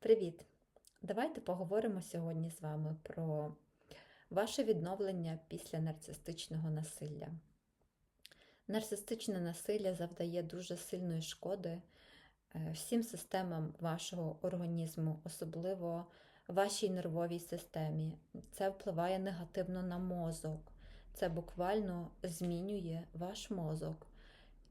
Привіт! Давайте поговоримо сьогодні з вами про ваше відновлення після нарцистичного насилля. Нарцистичне насилля завдає дуже сильної шкоди е, всім системам вашого організму, особливо вашій нервовій системі. Це впливає негативно на мозок. Це буквально змінює ваш мозок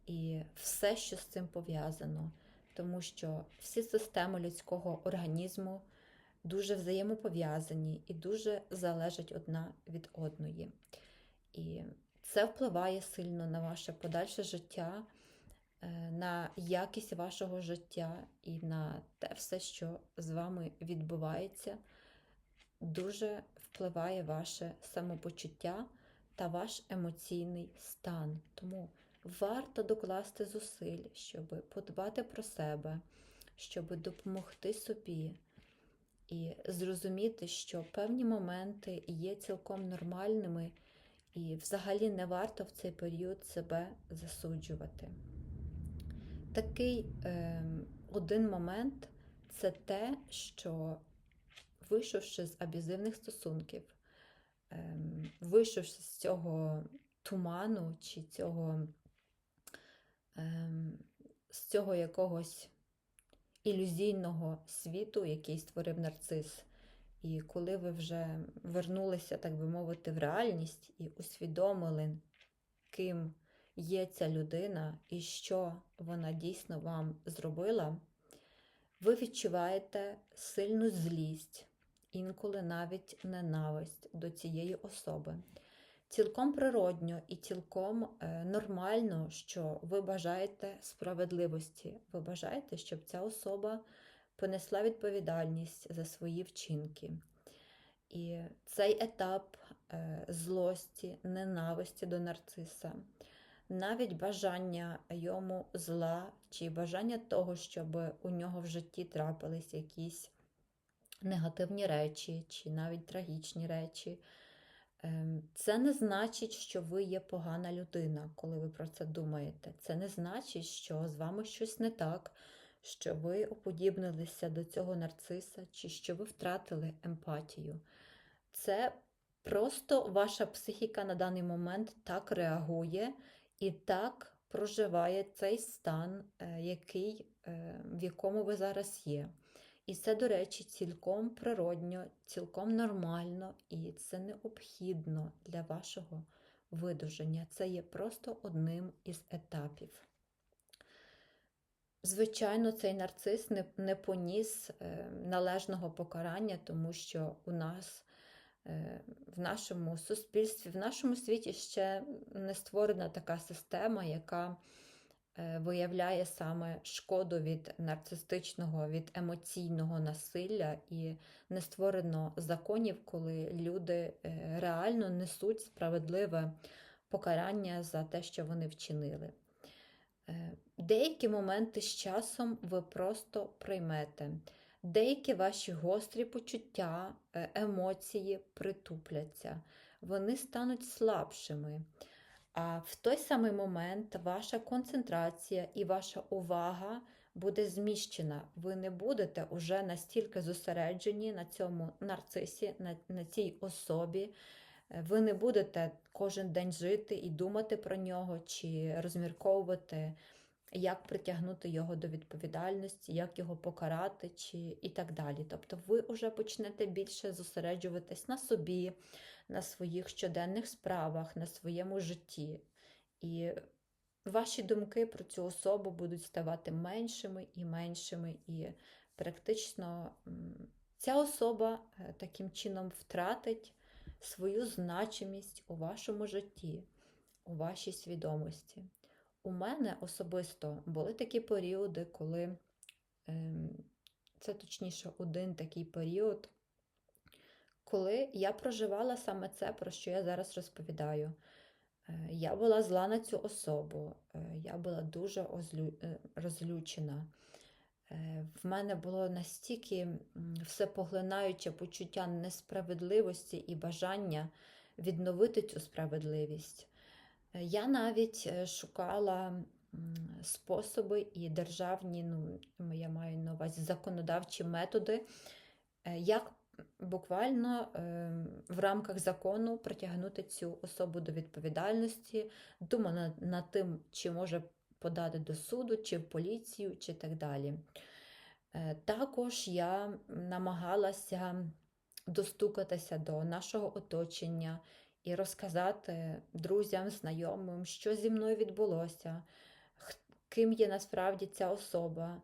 і все, що з цим пов'язано тому що всі системи людського організму дуже взаємопов'язані і дуже залежать одна від одної. І це впливає сильно на ваше подальше життя, е, на якість вашого життя і на те все, що з вами відбувається, дуже впливає ваше самопочуття та ваш емоційний стан. Тому варто докласти зусиль, щоб подбати про себе, щоб допомогти собі і зрозуміти, що певні моменти є цілком нормальними, і взагалі не варто в цей період себе засуджувати. Такий е, один момент це те, що вийшовши з аб'юзивних стосунків, е, вийшовши з цього туману чи цього з цього якогось ілюзійного світу, який створив нарцис. І коли ви вже вернулися, так би мовити, в реальність і усвідомили, ким є ця людина і що вона дійсно вам зробила, ви відчуваєте сильну злість, інколи навіть ненависть до цієї особи. Цілком природньо і цілком е, нормально, що ви бажаєте справедливості. Ви бажаєте, щоб ця особа понесла відповідальність за свої вчинки. І цей етап е, злості, ненависті до нарциса, навіть бажання йому зла, чи бажання того, щоб у нього в житті трапились якісь негативні речі, чи навіть трагічні речі. Ем, це не значить, що ви є погана людина, коли ви про це думаєте. Це не значить, що з вами щось не так, що ви уподібнилися до цього нарциса, чи що ви втратили емпатію. Це просто ваша психіка на даний момент так реагує і так проживає цей стан, е, який, е, в якому ви зараз є. І це, до речі, цілком природньо, цілком нормально і це необхідно для вашого видуження. Це є просто одним із етапів. Звичайно, цей нарцис не, не поніс е, належного покарання, тому що у нас е, в нашому суспільстві, в нашому світі ще не створена така система, яка виявляє саме шкоду від нарцистичного, від емоційного насилля і не створено законів, коли люди е, реально несуть справедливе покарання за те, що вони вчинили. Е, деякі моменти з часом ви просто приймете. Деякі ваші гострі почуття, емоції притупляться, вони стануть слабшими. А в той самий момент ваша концентрація і ваша увага буде зміщена. Ви не будете уже настільки зосереджені на цьому нарцисі, на, на цій особі. Е, ви не будете кожен день жити і думати про нього, чи розмірковувати, як притягнути його до відповідальності, як його покарати, чи і так далі. Тобто ви вже почнете більше зосереджуватись на собі, на своїх щоденних справах, на своєму житті. І ваші думки про цю особу будуть ставати меншими і меншими, і практично ця особа е, таким чином втратить свою значимість у вашому житті, у вашій свідомості. У мене особисто були такі періоди, коли ем, це точніше один такий період, коли я проживала саме це, про що я зараз розповідаю. Е, я була зла на цю особу, е, я була дуже е, розлючена. В мене було настільки всепоглинаюче почуття несправедливості і бажання відновити цю справедливість. Я навіть шукала способи і державні, ну, я маю на увазі законодавчі методи, як буквально ем, в рамках закону притягнути цю особу до відповідальності, думаю над, над тим, чи може подати до суду, чи в поліцію, чи так далі. Е, Також я намагалася достукатися до нашого оточення і розказати друзям, знайомим, що зі мною відбулося, ким є насправді ця особа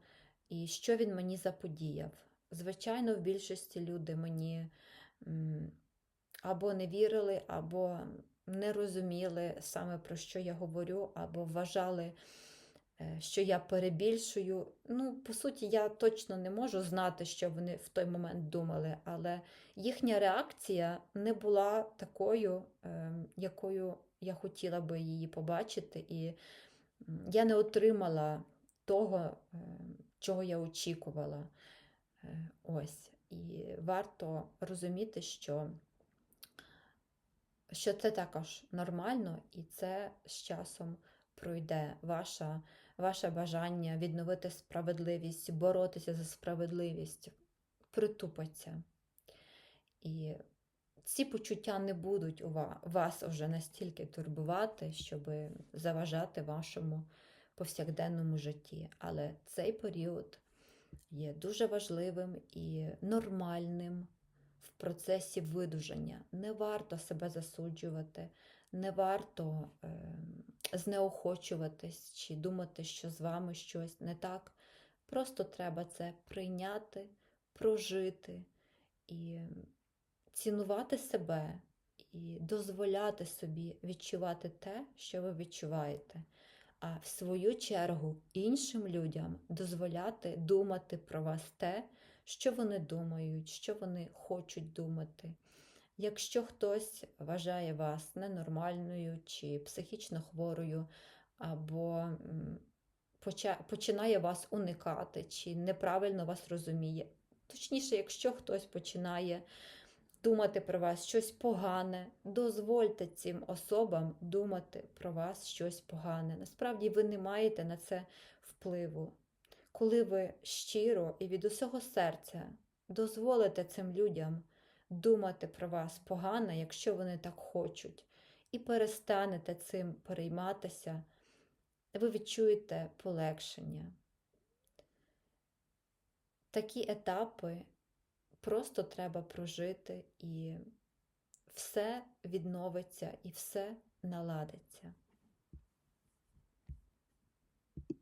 і що він мені заподіяв. Звичайно, в більшості люди мені або не вірили, або не розуміли саме про що я говорю, або вважали, е, що я перебільшую. Ну, по суті, я точно не можу знати, що вони в той момент думали, але їхня реакція не була такою, е, якою я хотіла би її побачити, і я не отримала того, е, чого я очікувала. Е, Ось. І варто розуміти, що, що це також нормально, і це з часом пройде ваша, ваше бажання відновити справедливість, боротися за справедливість, притупиться. І ці почуття не будуть у ва- вас уже настільки турбувати, щоб заважати вашому повсякденному житті. Але цей період є дуже важливим і нормальним в процесі видужання. Не варто себе засуджувати, не варто е, знеохочуватись чи думати, що з вами щось не так. Просто треба це прийняти, прожити і цінувати себе і дозволяти собі відчувати те, що ви відчуваєте. А в свою чергу іншим людям дозволяти думати про вас те, що вони думають, що вони хочуть думати. Якщо хтось вважає вас ненормальною чи психічно хворою, або починає вас уникати, чи неправильно вас розуміє, точніше, якщо хтось починає думати про вас щось погане, дозвольте цим особам думати про вас щось погане. Насправді ви не маєте на це впливу. Коли ви щиро і від усього серця дозволите цим людям думати про вас погане, якщо вони так хочуть, і перестанете цим перейматися, ви відчуєте полегшення. Такі етапи просто треба прожити, і все відновиться, і все наладиться.